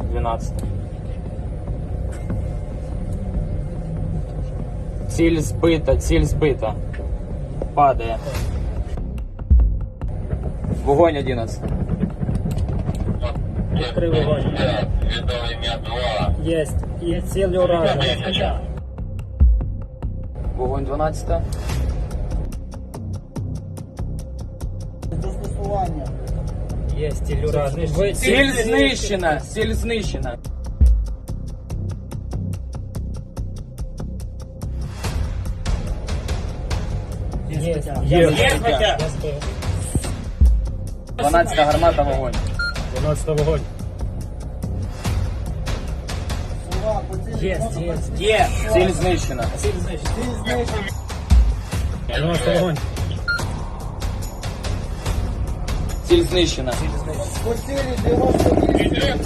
12. Ціль збита, ціль збита. Падає. Вогонь 11. Відкрив вогонь. Єсть. Є ціль уражена. Вогонь 12. Є уражена. Ви Ціль знищена! Ціль знищена. Є. Є. Є. збив. Я збив. 12 гармата вогонь. 12 вогонь. Є, є. Є. Ціль знищена. Ціль знищена. Ціль знищена. Ціль знищена. По цілі 98.